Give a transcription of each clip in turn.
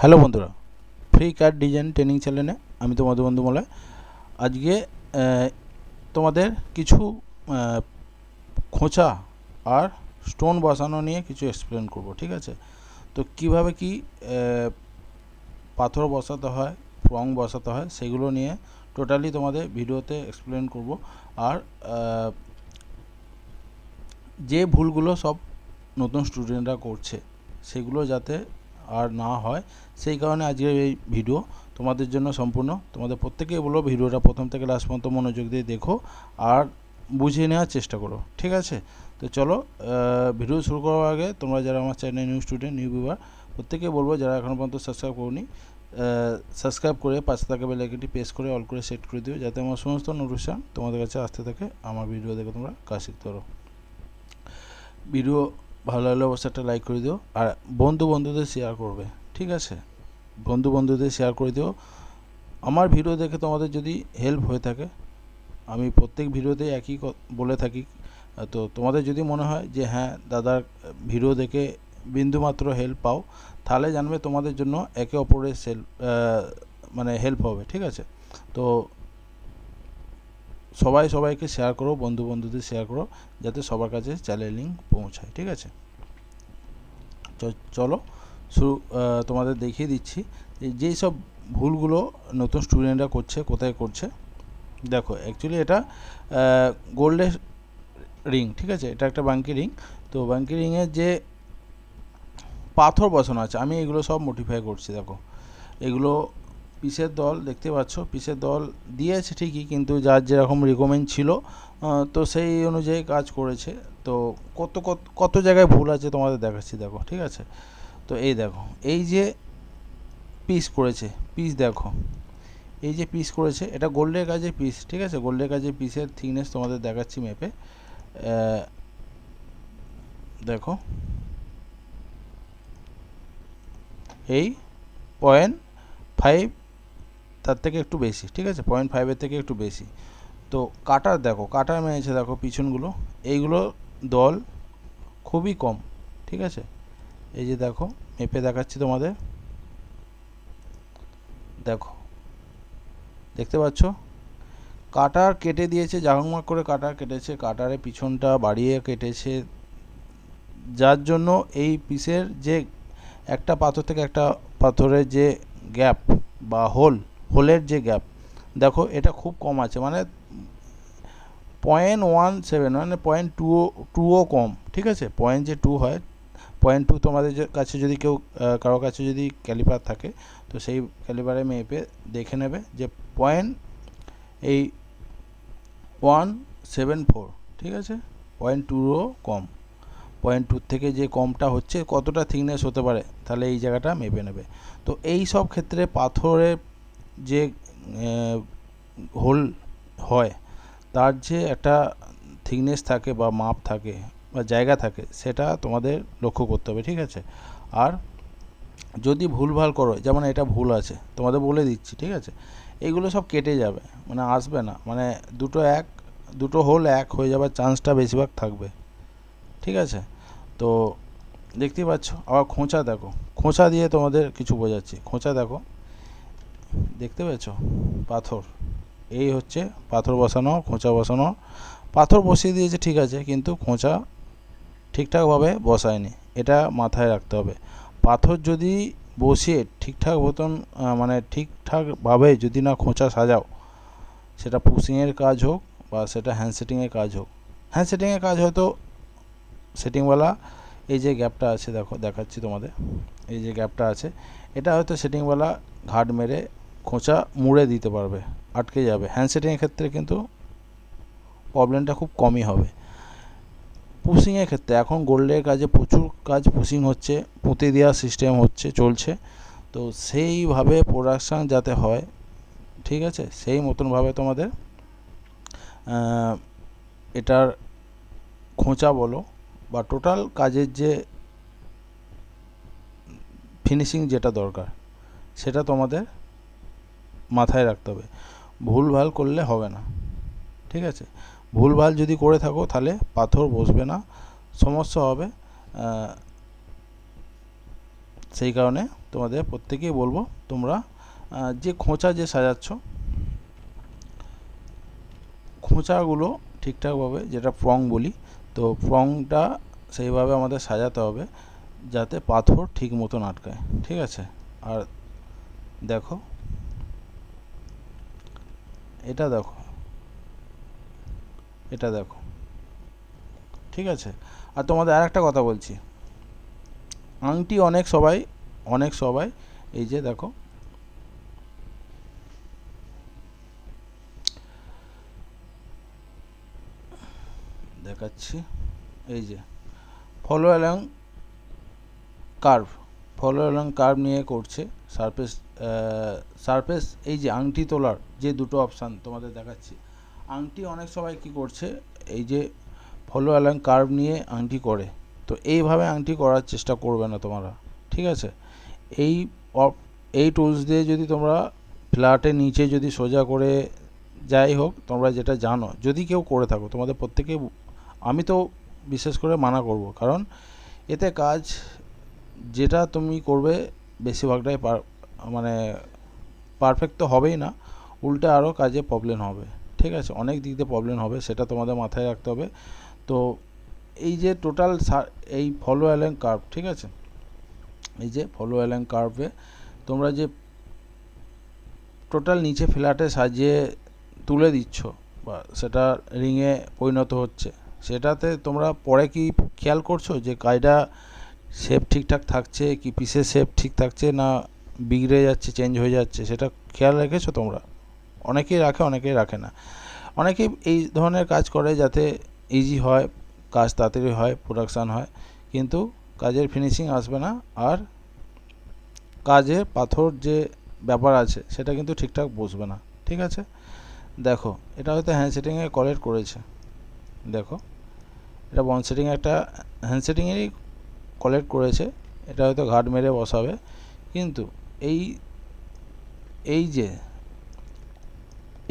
Hello বন্ধুরা free card design training চ্যানেলে আমি তোমাদের বন্ধু মলয়। আজকে তোমাদের কিছু খোঁচা আর স্টোন বসানো নিয়ে কিছু এক্সপ্লেন করব, ঠিক আছে? তো কীভাবে কি পাথর বসাতে হয়, রং বসাতে হয়, সেগুলো নিয়ে টোটালি তোমাদের ভিডিওতে এক্সপ্লেন করব। আর যে ভুলগুলো সব নতুন স্টুডেন্টরা করছে, সেগুলো যাতে আর না হয়, সেই কারণে আজকের এই ভিডিও তোমাদের জন্য সম্পূর্ণ। তোমাদের প্রত্যেকেই বলব ভিডিওটা প্রথম থেকে লাস্ট পর্যন্ত মনোযোগ দিয়ে দেখো আর বুঝিয়ে নেওয়ার চেষ্টা করো, ঠিক আছে? তো চলো ভিডিও শুরু করার আগে তোমরা যারা আমার channel new student new viewer প্রত্যেকেই বলব যারা এখনও পর্যন্ত সাবস্ক্রাইব করনি সাবস্ক্রাইব করে পাশে থাকা বেল আইকনটি প্রেস করে অল করে সেট করে দিও যাতে আমার সমস্ত নোটিফিকেশন তোমাদের কাছে আসতে থাকে, আমার ভিডিও দেখে তোমরা কাজ শিখতে পারো ভিডিও ভালো লাগলে অবশ্যই একটা লাইক করে দিও। আর বন্ধু বন্ধুদের শেয়ার করবে, ঠিক আছে? বন্ধু বন্ধুদের শেয়ার করে দিও। আমার ভিডিও দেখে তোমাদের যদি হেল্প হয়ে থাকে, আমি প্রত্যেক ভিডিওতে একই বলে থাকি। তো তোমাদের যদি মনে হয় যে হ্যাঁ দাদার ভিডিও দেখে বিন্দুমাত্র হেল্প পাও, তাহলে জানবে তোমাদের জন্য একে অপরের সেল মানে হেল্প হবে, ঠিক আছে? তো সবাই সবাইকে শেয়ার করো, বন্ধু বন্ধুদের শেয়ার করো, যাতে সবার কাছে চ্যানেল লিঙ্ক পৌঁছায়, ঠিক আছে? চলো, শুরু তোমাদের দেখিয়ে দিচ্ছি যেই সব ভুলগুলো নতুন স্টুডেন্টরা করছে, কোথায় করছে। দেখো অ্যাকচুয়ালি এটা গোল্ডের রিং ঠিক আছে? এটা একটা বাঙ্কি রিং তো বাঙ্কি রিংয়ের যে পাথর বসানো আছে, আমি এগুলো সব মডিফাই করছি, দেখো। এগুলো পিসের দল, দেখতে পাচ্ছ, পিসের দল দিয়েছে ঠিকই, কিন্তু যার যেরকম রিকমেন্ড ছিল তো সেই অনুযায়ী কাজ করেছে। তো কত কত কত জায়গায় ভুল আছে তোমাদের দেখাচ্ছি, দেখো, ঠিক আছে? তো এই দেখো, এই যে পিস করেছে পিস দেখো, এই যে পিস করেছে, এটা গোল্ডের কাজে পিস ঠিক আছে? গোল্ডের কাজে পিসের থিকনেস তোমাদের দেখাচ্ছি মেপে দেখো, এই পয়েন্ট ফাইভ তার থেকে একটু বেশি, ঠিক আছে? পয়েন্ট ফাইভের থেকে একটু বেশি। তো কাটার দেখো, কাটার মেরেছে দেখো পিছনগুলো। এইগুলো দল খুবই কম, ঠিক আছে? এই যে দেখো, মেপে দেখাচ্ছি তোমাদের। দেখো, দেখতে পাচ্ছ? কাটার কেটে দিয়েছে, জাগমগ করে কাটার কেটেছে। কাটারে পিছনটা বাড়িয়ে কেটেছে। যার জন্য এই পিসের যে একটা পাথর থেকে একটা পাথরের যে গ্যাপ বা হোল হোলের যে গ্যাপ, দেখো এটা খুব কম আছে মানে পয়েন্ট ওয়ান সেভেন মানে পয়েন্ট টুও টুও কম, ঠিক আছে? পয়েন্ট যে টু হয় পয়েন্ট টু তোমাদের কাছে যদি কেউ কারও কাছে যদি ক্যালিপার থাকে, তো সেই ক্যালিপারে মেপে দেখে নেবে যে পয়েন্ট এই ওয়ান সেভেন ফোর ঠিক আছে? পয়েন্ট টুরও কম পয়েন্ট টুর থেকে যে কমটা হচ্ছে, কতটা থিকনেস হতে পারে, তাহলে এই জায়গাটা মেপে নেবে। তো এই সব ক্ষেত্রে পাথরের যে হোল হয়, তার যে একটা থিকনেস থাকে বা মাপ থাকে বা জায়গা থাকে, সেটা তোমাদের লক্ষ্য করতে হবে, ঠিক আছে? আর যদি ভুলভাল করো, যেমন এটা ভুল আছে, তোমাদের বলে দিচ্ছি, ঠিক আছে? এইগুলো সব কেটে যাবে মানে আসবে না মানে দুটো এক, দুটো হোল এক হয়ে যাওয়ার চান্সটা বেশিরভাগ থাকবে, ঠিক আছে? তো দেখতেই পাচ্ছ, আবার খোঁচা দেখো, খোঁচা দিয়ে তোমাদের কিছু বোঝাচ্ছি, খোঁচা দেখো। দেখতে পেয়েছ? পাথর। এই হচ্ছে পাথর বসানো, খোঁচা বসানো। পাথর বসিয়ে দিয়েছে ঠিক আছে, কিন্তু খোঁচা ঠিকঠাকভাবে বসায়নি। এটা মাথায় রাখতে হবে। পাথর যদি বসিয়ে ঠিকঠাক মতন মানে ঠিকঠাকভাবে যদি না খোঁচা সাজাও, সেটা পুশিংয়ের কাজ হোক বা সেটা হ্যান্ড সেটিংয়ের কাজ হোক। হ্যান্ড সেটিংয়ের কাজ হয়তো সেটিংওয়ালা এই যে গ্যাপটা আছে, দেখো, দেখাচ্ছি তোমাদের। এই যে গ্যাপটা আছে, এটা হয়তো সেটিংওয়ালা ঘাট মেরে খোঁচা মুড়ে দিতে পারবে, আটকে যাবে। হ্যান্ড সেটিংয়ের ক্ষেত্রে কিন্তু প্রবলেমটা খুব কমই হবে। পুশিংয়ের ক্ষেত্রে, এখন গোল্ডের কাজে প্রচুর কাজ পুশিং হচ্ছে, পুঁতে দেওয়া সিস্টেম হচ্ছে, চলছে। তো সেইভাবে প্রোডাকশান যাতে হয়, ঠিক আছে? সেই মতনভাবে তোমাদের এটার খোঁচা বলো বা টোটাল কাজের যে ফিনিশিং যেটা দরকার, সেটা তোমাদের মাথায় রাখতে হবে। ভুলভাল করলে হবে না, ঠিক আছে? ভুলভাল যদি করে থাকো, তাহলে পাথর বসবে না, সমস্যা হবে সেই কারণে তোমাদের প্রত্যেকেই বলব, তোমরা যে খোঁচা যে সাজাচ্ছ, খোঁচাগুলো ঠিকঠাকভাবে, যেটা প্রং বলি তো প্রংটা সেইভাবে আমাদের সাজাতে হবে যাতে পাথর ঠিক মতন আটকায়, ঠিক আছে? আর দেখো, এটা দেখো এটা দেখো, ঠিক আছে? আর তোমাদের আর একটা কথা বলছি। আংটি অনেক সবাই অনেক সবাই, এই যে দেখো দেখাচ্ছি। এই যে follow along curve follow along curve নিয়ে করছে সারফেস সারফেস এই যে আংটি তোলার যে দুটো অপশান তোমাদের দেখাচ্ছি। আংটি অনেক সবাই কি করছে, এই যে ফলো অ্যালং কার্ভ নিয়ে আংটি করে। তো এইভাবে আংটি করার চেষ্টা করবে না তোমরা, ঠিক আছে? এই অপ- এই টুলস দিয়ে যদি তোমরা ফ্ল্যাটের নিচে যদি সোজা করে যাই হোক, তোমরা যেটা জানো, যদি কেউ করে থাকো, তোমাদের প্রত্যেকে আমি তো বিশেষ করে মানা করব, কারণ এতে কাজ যেটা তুমি করবে বেশিরভাগটাই পার মানে পারফেক্ট তো হবেই না, উল্টে আরও কাজে প্রবলেম হবে, ঠিক আছে? অনেক দিক দিয়ে প্রবলেম হবে, সেটা তোমাদের মাথায় রাখতে হবে। তো এই যে টোটাল এই ফলো অ্যালেন কার্ভ ঠিক আছে? এই যে ফলো অ্যালেন কার্ভে তোমরা যে টোটাল নিচে ফ্ল্যাটে সাজিয়ে তুলে দিচ্ছ, বা সেটা রিংয়ে পরিণত হচ্ছে সেটাতে তোমরা পরে কি খেয়াল করছ যে কাজটা শেপ ঠিকঠাক থাকছে, কি পিসের শেপ ঠিক থাকছে না বিগড়ে যাচ্ছে চেঞ্জ হয়ে যাচ্ছে? সেটা খেয়াল রেখেছো তোমরা? অনেকেই রাখে অনেকেই রাখে না। অনেকেই এই ধরনের কাজ করে যাতে ইজি হয়, কাজ তাড়াতাড়ি হয় প্রোডাকশান হয়, কিন্তু কাজের ফিনিশিং আসবে না আর কাজে পাথর যে ব্যাপার আছে, সেটা কিন্তু ঠিকঠাক বসবে না। ঠিক আছে? দেখো, এটা হয়তো হ্যান্ড সেটিংয়ে কলেক্ট করেছে। দেখো। এটা বন সেটিং একটা হ্যান্ড সেটিংয়েরই কলেক্ট করেছে। এটা হয়তো ঘাট মেরে বসাবে। কিন্তু এই এই যে,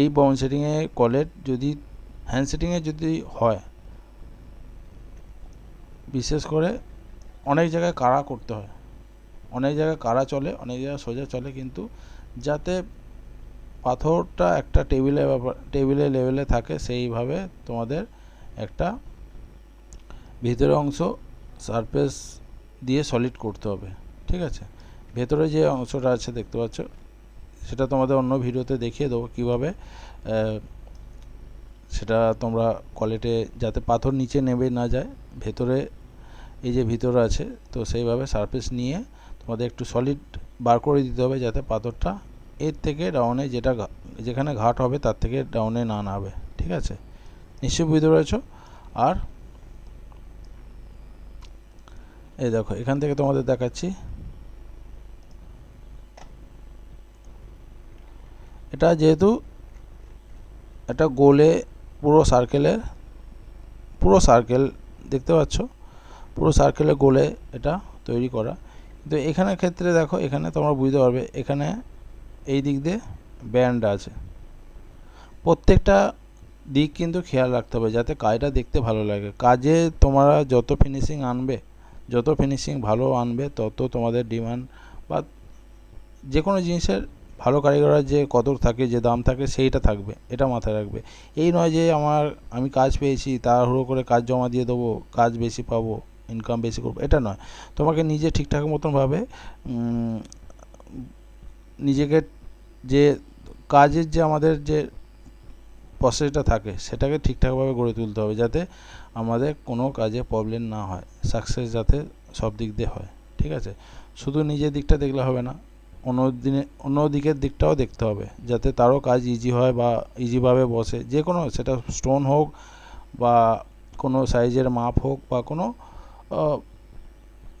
এই বাউন্ড সেটিংয়ে কলেট যদি হ্যান্ড সেটিংয়ে যদি হয়, বিশেষ করে অনেক জায়গায় কাড়া করতে হয়। অনেক জায়গায় কাড়া চলে, অনেক জায়গায় সোজা চলে, কিন্তু যাতে পাথরটা একটা টেবিলে টেবিলে লেভেলে থাকে, সেইভাবে তোমাদের একটা ভিতরের অংশ সারফেস দিয়ে সলিড করতে হবে, ঠিক আছে? ভেতরে যে অংশটা আছে দেখতে পাচ্ছ, সেটা তোমাদের অন্য ভিডিওতে দেখিয়ে দেবো কীভাবে সেটা তোমরা কলেটে যাতে পাথর নিচে নেমে না যায়, ভেতরে এই যে ভিতরে আছে, তো সেইভাবে সারফেস নিয়ে তোমাদের একটু সলিড বার করে দিতে হবে যাতে পাথরটা এর থেকে ডাউনে যেটা যেখানে ঘাট হবে তার থেকে ডাউনে না নামবে ঠিক আছে? নিশ্চয়ই বুঝতে পেরেছ? আর এই দেখো, এখান থেকে তোমাদের দেখাচ্ছি। এটা যেহেতু একটা গোলে পুরো সার্কেলের পুরো সার্কেল দেখতে পাচ্ছ? পুরো সার্কেলে গোলে এটা তৈরি করা। কিন্তু এখানে ক্ষেত্রে দেখো, এখানে তোমরা বুঝতে পারবে, এখানে এই দিক দিয়ে ব্যান্ড আছে। প্রত্যেকটা দিক কিন্তু খেয়াল রাখতে হবে, যাতে কাজটা দেখতে ভালো লাগে। কাজে তোমরা যত ফিনিশিং আনবে যত ফিনিশিং ভালো আনবে, তত তোমাদের ডিমান্ড বা যে কোনো জিনিসের ভালো কারিগরের যে কদর থাকে, যে দাম থাকে, সেইটা থাকবে, এটা মাথায় রাখবে। এই নয় যে আমার, আমি কাজ পেয়েছি, তাড়াহুড়ো করে কাজ জমা দিয়ে দেবো, কাজ বেশি পাবো ইনকাম বেশি করব, এটা নয়। তোমাকে নিজে ঠিকঠাক মতনভাবে নিজেকে যে কাজের যে আমাদের যে প্রসেসটা থাকে, সেটাকে ঠিকঠাকভাবে গড়ে তুলতে হবে যাতে আমাদের কোনো কাজে প্রবলেম না হয় সাকসেস যাতে সব দিক দিয়ে হয়, ঠিক আছে? শুধু নিজের দিকটা দেখলে হবে না, অন্য দিনে, অন্য দিকের দিকটাও দেখতে হবে, যাতে তারও কাজ ইজি হয় বা ইজিভাবে বসে, যে কোনো, সেটা স্টোন হোক বা কোনো সাইজের মাপ হোক বা কোনো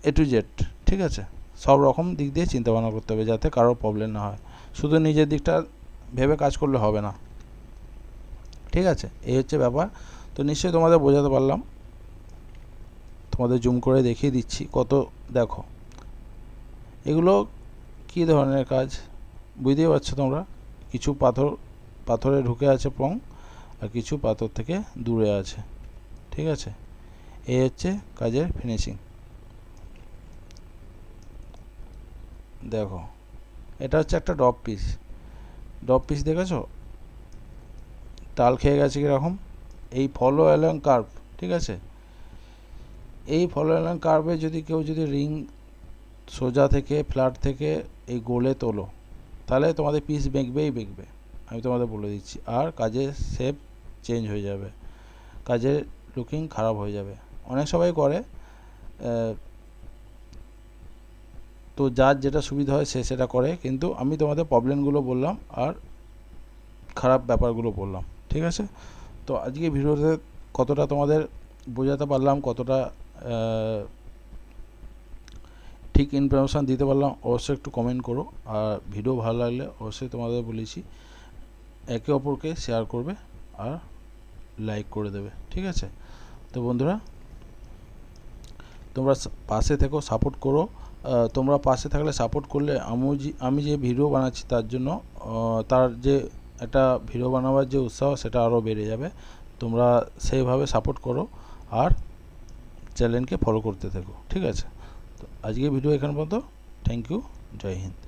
এ টু জেড ঠিক আছে? সব রকম দিক দিয়ে চিন্তা ভাবনা করতে হবে যাতে কারোর প্রবলেম না হয়। শুধু নিজের দিকটা ভেবে কাজ করলে হবে না। ঠিক আছে? এই হচ্ছে ব্যাপার। তো নিশ্চয়ই তোমাদের বোঝাতে পারলাম। তোমাদের জুম করে দেখিয়ে দিচ্ছি কত, দেখো। এগুলো কী ধরনের কাজ? বুঝতেই পারছ তোমরা? কিছু পাথর, পাথরে ঢুকে আছে পং, আর কিছু পাথর থেকে দূরে আছে। ঠিক আছে? এই হচ্ছে কাজের ফিনিশিং দেখো, এটা হচ্ছে একটা ডপ পিস ডপ পিস দেখেছ? টাল খেয়ে গেছে কীরকম? এই ফলো অ্যালং কার্ভ ঠিক আছে? এই ফলো অ্যালং কার্ভে যদি কেউ যদি রিং সোজা থেকে ফ্ল্যাট থেকে এই গোলে তোলো, তাহলে তোমাদের পিস বেঁকবেই বেঁকবে। আমি তোমাদের বলে দিচ্ছি। আর কাজের শেপ চেঞ্জ হয়ে যাবে। কাজের লুকিং খারাপ হয়ে যাবে। অনেক সবাই করে তো যার যেটা সুবিধা হয় সে সেটা করে। কিন্তু আমি তোমাদের প্রবলেমগুলো বললাম আর খারাপ ব্যাপারগুলো বললাম। ঠিক আছে? তো আজকে ভিডিওতে কতটা তোমাদের বোঝাতে পারলাম, কতটা ঠিক ইনফরমেশান দিতে পারলাম, অবশ্যই একটু কমেন্ট করো। আর ভিডিও ভালো লাগলে অবশ্যই তোমাদের বলেছি, একে অপরকে শেয়ার করবে আর লাইক করে দেবে, ঠিক আছে? তো বন্ধুরা, তোমরা পাশে থেকো সাপোর্ট করো। তোমরা পাশে থাকলে সাপোর্ট করলে আমি যে আমি যে ভিডিও বানাচ্ছি তার জন্য তার যে একটা ভিডিও বানাবার যে উৎসাহ সেটা আরও বেড়ে যাবে। তোমরা সেইভাবে সাপোর্ট করো আর চ্যানেলকে ফলো করতে থেকো, ঠিক আছে? তো আজকে ভিডিও এখানে পর্যন্ত। থ্যাংক ইউ জয় হিন্দ